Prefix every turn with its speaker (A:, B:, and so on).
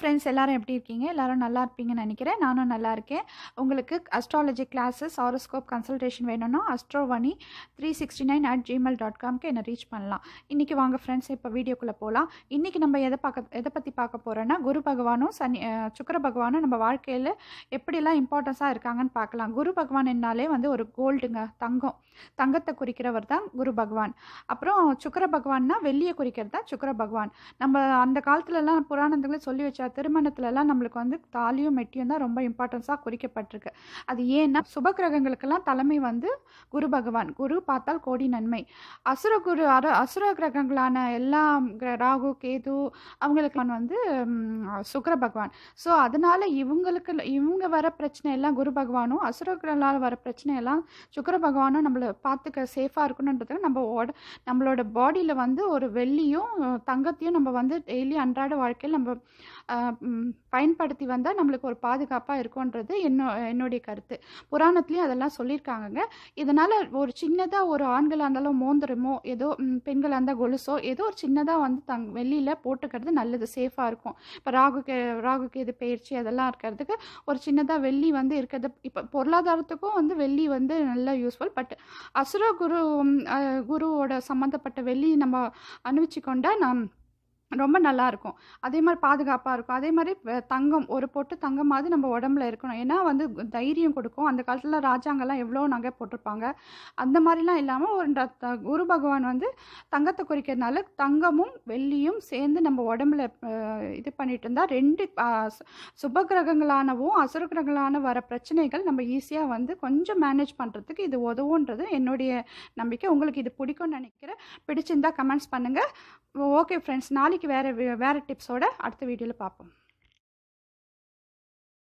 A: Friends எல்லாரும் எப்படி இருக்கீங்க? எல்லாரும் நல்லா இருப்பீங்கன்னு நினைக்கிறேன். நானும் நல்லா இருக்கேன். உங்களுக்கு அஸ்ட்ராலஜி கிளாஸஸ் ஹாரோஸ்கோப் கன்சல்டேஷன் வேணும்னா Astrovani three sixty nine at Gmail dot காம்க்கு என்னை ரீச் பண்ணலாம். இன்றைக்கி வாங்க ஃப்ரெண்ட்ஸ் இப்போ வீடியோக்குள்ளே போகலாம் இன்றைக்கி நம்ம எதை பார்க்க எதை பற்றி பார்க்க போகிறோன்னா குரு பகவானும் சனி சுக்கர சுக்கிர பகவானும் நம்ம வாழ்க்கையில் எப்படிலாம் இம்பார்ட்டன்ஸாக இருக்காங்கன்னு பார்க்கலாம். குரு பகவான் என்னாலே வந்து ஒரு கோல்டுங்க தங்கம். தங்கத்தை குறிக்கிறவர் தான் குரு பகவான். அப்புறம் சுக்கர பகவான்னா வெள்ளியை குறிக்கிறது தான் சுக்கர பகவான். நம்ம அந்த காலத்துலலாம் புராணத்துக்குள்ளே சொல்லி வச்ச திருமணத்துலலாம் நம்மளுக்கு வந்து தாலியும் மெட்டியும் தான் ரொம்ப இம்பார்ட்டன்ஸாக சொல்லப்பட்டிருக்கு அது ஏன்னா சுப கிரகங்களுக்கெல்லாம் தலைமை வந்து குரு பகவான். குரு பார்த்தால் கோடி நன்மை. அசுர குரு அர அசுர கிரகங்களான எல்லா கிர- ராகு கேது அவங்களுக்கு வந்து சுக்கர சுக்கிர பகவான். ஸோ அதனால இவங்களுக்கு இவங்க வர பிரச்சனை எல்லாம் குரு பகவானும் அசுரர்களால் வர பிரச்சனை எல்லாம் சுக்கிர பகவானும் நம்மளை பார்த்துக்க சேஃபாக இருக்கணுன்றதுக்கு நம்ம ஓட நம்மளோட பாடியில் வந்து ஒரு வெள்ளியும் தங்கத்தையும் நம்ம வந்து டெய்லி அன்றாட வாழ்க்கையில் நம்ம பயன்படுத்தி வந்தால் நம்மளுக்கு ஒரு பாதுகாப்பாக இருக்கும்ன்றது என்னோ என்னுடைய கருத்து. புராணத்துலேயும் அதெல்லாம் சொல்லியிருக்காங்கங்க. இதனால் ஒரு சின்னதாக ஒரு ஆண்களாக இருந்தாலும் மோந்திரமோ ஏதோ பெண்களாக இருந்தால் கொலுசோ ஏதோ ஒரு சின்னதாக வந்து தங் வெள்ளியில் போட்டுக்கிறது நல்லது சேஃபாக இருக்கும். இப்போ ராகு கே ராகுக்கு இது பயிற்சி அதெல்லாம் இருக்கிறதுக்கு ஒரு சின்னதாக வெள்ளி வந்து இருக்கிறது. இப்போ பொருளாதாரத்துக்கும் வந்து வெள்ளி வந்து நல்லா யூஸ்ஃபுல் பட் அசுர குரு குருவோட சம்மந்தப்பட்ட வெள்ளி நம்ம அணுவிச்சு கொண்டால் நான் ரொம்ப நல்லா இருக்கும். அதே மாதிரி பாதுகாப்பாக இருக்கும். அதே மாதிரி தங்கம் ஒரு பொட்டு தங்கமாவது நம்ம உடம்புல இருக்கணும். ஏன்னா வந்து தைரியம் கொடுக்கும். அந்த காலத்தில் ராஜாங்கெல்லாம் எவ்வளோ நகை போட்டிருப்பாங்க. அந்த மாதிரிலாம் இல்லாமல் ஒரு த- குரு பகவான் வந்து தங்கத்தை குறிக்கிறதுனால தங்கமும் வெள்ளியும் சேர்ந்து நம்ம உடம்புல இது பண்ணிட்டு இருந்தால் ரெண்டு சுப கிரகங்களானவும் அசுர கிரகங்களான வர பிரச்சனைகள் நம்ம ஈஸியாக வந்து கொஞ்சம் மேனேஜ் பண்ணுறதுக்கு இது உதவுன்றது என்னுடைய நம்பிக்கை. உங்களுக்கு இது பிடிக்கும்னு நினைக்கிறேன். பிடிச்சிருந்தா கமெண்ட்ஸ் பண்ணுங்கள் ஓகே ஃப்ரெண்ட்ஸ் நாளைக்கு வேறு வேறு டிப்ஸோட அடுத்த வீடியோவில் பார்ப்போம்